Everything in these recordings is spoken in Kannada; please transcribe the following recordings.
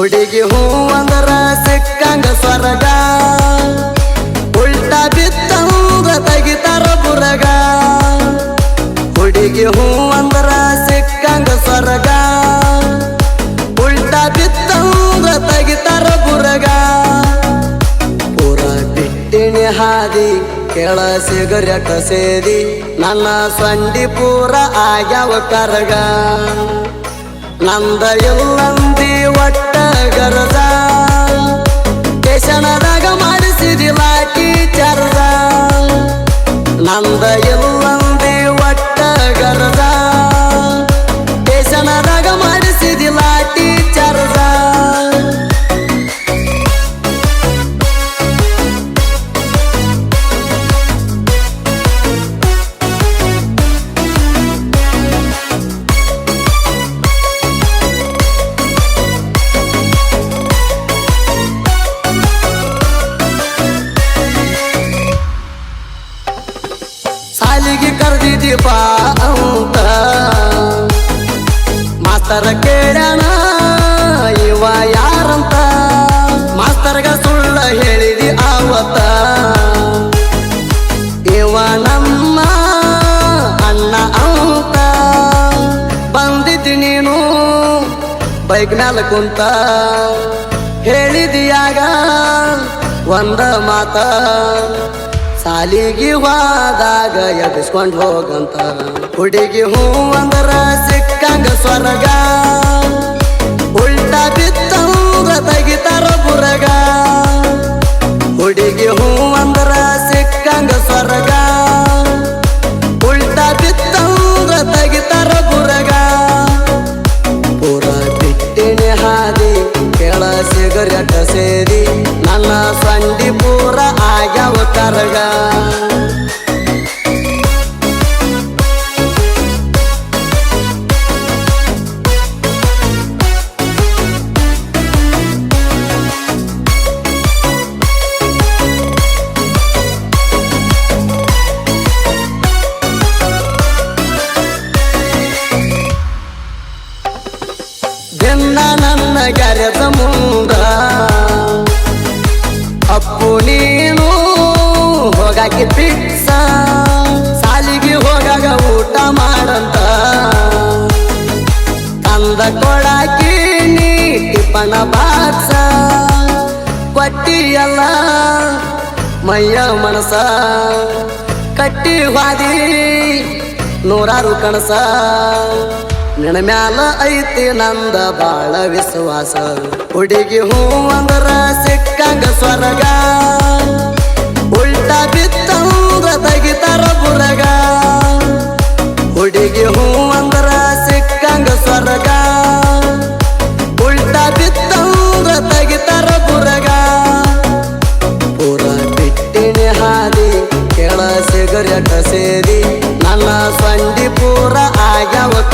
ಹುಡುಗಿ ಹೂ ಅಂದ್ರ ಸಿಕ್ಕಂಗ ಸ್ವರ್ಗ. ಉಲ್ಟಾ ಬಿತ್ತಂದ್ರ ತೆಗಿತಾರ ಬುರಗ. ಹುಡುಗಿ ಹೂ ಅಂದ್ರ ಸಿಕ್ಕಂಗ ಸ್ವರ್ಗ. ಉಲ್ಟಾ ಬಿತ್ತಂದ್ರ ತೆಗಿತಾರ ಬುರಗ. ಪೂರ ಬಿಟ್ಟಿಣಿ ಹಾದಿ, ಕೆಳ ಸಿಗರೆಟ ಸೇದಿ, ನನ್ನ ಸಂಡಿ ಪೂರ ಆಗ್ಯಾವ ಕರಗ. ನಂದ ಎಲ್ಲಂದಿ ಒಟ್ಟ ಗರದ ಕೇಶನದಾಗ ಮಾಡಿಸಿದಿಲ್ಲ ಲಾಟಿ ಚರದ. ನಂದ ಕರೆದಿದ್ದಿ ಬಾ ಅಂತ. ಮಾಸ್ತರ ಇವ ಯಾರಂತ? ಮಾಸ್ತರ್ಗ ಸುಳ್ಳ ಹೇಳಿದಿ ಆವತ್ತ. ಇವ ನಮ್ಮ ಅಣ್ಣ ಅಂತ. ಬಂದಿದ್ದಿ ನೀನು, ಬೈಕ್ ಮ್ಯಾಲ ಕುಂತ. ಹೇಳಿದಿಯಾಗ ಒಂದ ಮಾತ. ಸಾಲಿಗೆ ಹೋದಾಗ ಎಬ್ಬಿಸ್ಕೊಂಡು ಹೋಗಂತ. ಹುಡುಗಿ ಹೂ ಅಂದ್ರ ಸಿಕ್ಕಂಗ ಸ್ವರ್ಗ. ಉಲ್ಟಾ ಬಿತ್ತಂಗ ತೆಗಿತಾರ ಬುರಗ ಹುಡುಗಿ ಹೂ ಅಂದ್ರ ಸಿಕ್ಕಂಗ ಸ್ವರ್ಗ. ಉಲ್ಟಾ ಬಿತ್ತಂಗ ತೆಗಿತಾರ ಬುರಗ ಪೂರ ಬಿಟ್ಟಿನ ಹಾದಿ ಸಿಗರೆಟ ಸೇರಿ ನನ್ನ ಸಂಡಿ ಪೂರ ಆಗ್ಯಾವ ಕರಗ. ನನ್ನ ಗೆರೆದ ಹೋಗಾಕಿ ಪಿಕ್ಸ ಸಾಲಿಗೆ ಹೋಗಾಗ ಊಟ ಮಾಡಂತ. ತಂದ ಕೊಡಾಕಿ ನೀ ಟಿಪ್ಪಣ ಬಾಕ್ಸ. ಕೊಟ್ಟಿಯಲ್ಲ ಮೈಯ ಮನಸ. ಕಟ್ಟಿ ಹಾದಿ ನೂರಾರು ಕಣಸ ನಿನ ಮ್ಯಾಲ ಐತಿ ನಂದ ಬಾಳ ವಿಶ್ವಾಸ. ಹುಡುಗಿ ಹೂ ಅಂದ್ರ ಸಿಕ್ಕಂಗ ಸ್ವರ್ಗ.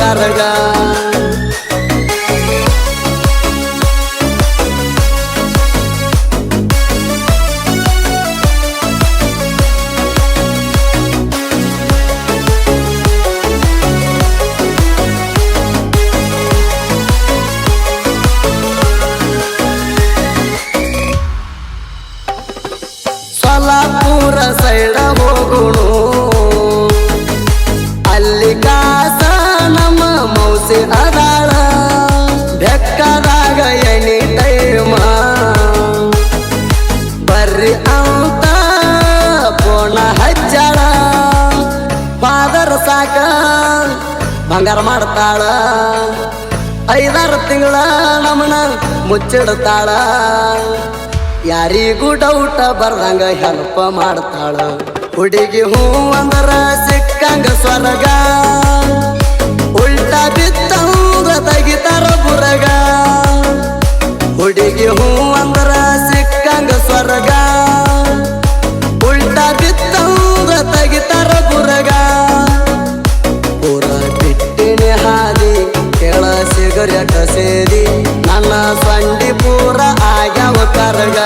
ಆಗ್ಯಾವ ಬಂಗಾರ ಮಾಡ್ತಾಳ. ಐದಾರು ತಿಂಗಳ ನಮ್ಮನ ಮುಚ್ಚಿಡ್ತಾಳ. ಯಾರಿಗೂ ಡೌಟ ಬರ್ದಂಗ ಹೆಲ್ಪ ಮಾಡ್ತಾಳ. ಹುಡುಗಿ ಹೂ ಅಂದ್ರ ಸಿಕ್ಕಂಗ ಸ್ವರ್ಗ. ಉಲ್ಟ ಬಿತ್ತಂದ್ರ ತೆಗಿತಾರ ಬುರಗ ಹುಡುಗಿ ಹೂ ಸಿಗರೇಟ್ ಸೇರಿ ನನ್ನ ಸಂಡಿ ಪೂರ ಆಗ್ಯಾವ ಕರಗ.